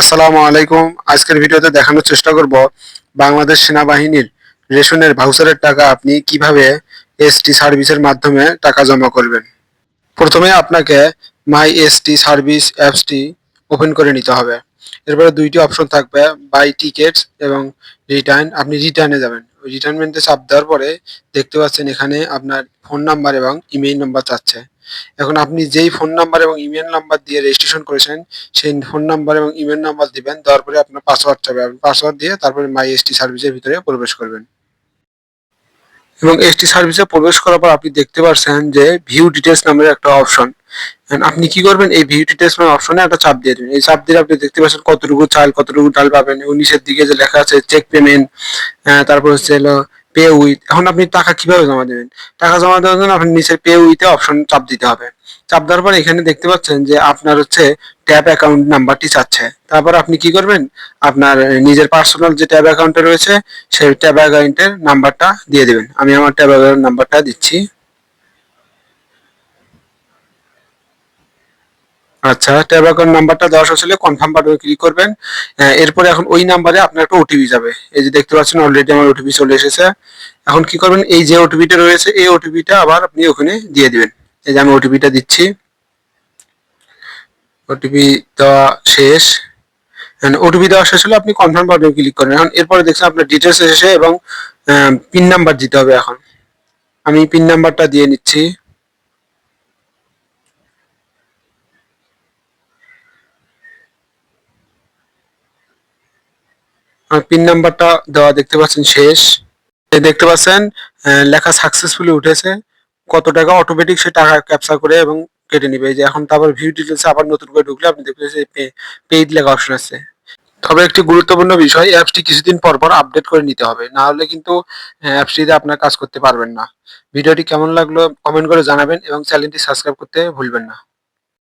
আসসালামু আলাইকুম। আজকের ভিডিওতে দেখানোর চেষ্টা করব বাংলাদেশ সেনাবাহিনীর রেশনের ভাউচারের টাকা আপনি কীভাবে এসটি সার্ভিসের মাধ্যমে টাকা জমা করবেন। প্রথমে আপনাকে মাই এসটি সার্ভিস অ্যাপসটি ওপেন করে নিতে হবে। এরপরে দুইটি অপশন থাকবে বাই টিকেটস এবং রিটার্ন আপনি রিটার্নে যাবেন। রিটার্নমেন্টে চাপ দেওয়ার পরে দেখতে পাচ্ছেন এখানে আপনার ফোন নাম্বার এবং ইমেইল নাম্বার চাচ্ছে। এখন আপনি যেই ফোন নাম্বার এবং ইমেল নাম্বার দিয়ে রেজিস্ট্রেশন করেছেন, সেই ফোন নাম্বার এবং ইমেল নাম্বার দিবেন, দেওয়ার পরে আপনার পাসওয়ার্ড চাবে। আপনি পাসওয়ার্ড দিয়ে তারপরে মাই এসটি সার্ভিসের ভিতরে প্রবেশ করবেন। এবং এসটি সার্ভিসে প্রবেশ করার পর আপনি দেখতে পাচ্ছেন যে ভিউ ডিটেলস নামের একটা অপশন আপনি কি করবেন? এই ভিউ ডিটেলস নামের অপশনে একটা চাপ দিয়ে দেবেন। এই চাপ দিলে আপনি দেখতে পাচ্ছেন কতটুকু চাল, কতটুকু ডাল পাবেন। এবং নিচের দিকে যে লেখা আছে চেক পেমেন্ট তারপর হচ্ছে পে উইথ এখন আপনি টাকা কীভাবে জমা দেবেন? টাকা জমা দেওয়ার জন্য আপনি নিচে পে উইথে অপশন চাপ দিতে হবে। চাপ দেওয়ার পর এখানে দেখতে পাচ্ছেন যে আপনার হচ্ছে ট্যাব অ্যাকাউন্ট নাম্বারটি চাচ্ছে। তারপর আপনি কি করবেন? আপনার নিজের পার্সোনাল যে ট্যাব অ্যাকাউন্টে রয়েছে, সেই ট্যাব অ্যাকাউন্টের নাম্বারটা দিয়ে দেবেন। আমি আমার ট্যাব অ্যাকাউন্ট নাম্বারটা দিচ্ছি। আচ্ছা ট্যাব অ্যাকাউন্ট নাম্বারটা দেওয়া শেষ হলে কনফার্ম বাটনে ক্লিক করবেন। এরপরে এখন ওই নাম্বারে আপনার একটা ওটিপি যাবে। এই যে দেখতে পাচ্ছেন অলরেডি আমার ওটিপি চলে এসেছে। এখন কি করবেন, এই যে ওটিপিটা রয়েছে, এই ওটিপিটা আবার আপনি ওখানে দিয়ে দিবেন। এই যে আমি ওটিপিটা দিচ্ছি। ওটিপি দেওয়া শেষ। ওটিপি দেওয়া শেষ হলে আপনি কনফার্ম বাটনে ক্লিক করেন এখন এরপরে দেখছেন আপনার ডিটেলস এসেছে এবং পিন নাম্বার দিতে হবে এখন। আমি পিন নাম্বারটা দিয়ে নিচ্ছি। পিন নাম্বারটা দেওয়া দেখতে পাচ্ছেন শেষ। দেখতে পাচ্ছেন লেখা সাকসেসফুলি উঠেছে। কত টাকা অটোমেটিক সে টাকা ক্যাপচার করে এবং কেটে নিবে। যে এখন তারপর ভিউ ডিটেলস আবার নতুন করে ঢুকলে আপনি দেখবেন যে পেইড লেখা অপশন আছে। তবে একটি গুরুত্বপূর্ণ বিষয় অ্যাপসটি কিছুদিন পর পর আপডেট করে নিতে হবে। না হলে কিন্তু অ্যাপসটিতে আপনার কাজ করতে পারবেন না। ভিডিওটি কেমন লাগল কমেন্ট করে জানাবেন এবং চ্যানেলটি সাবস্ক্রাইব করতে ভুলবেন না।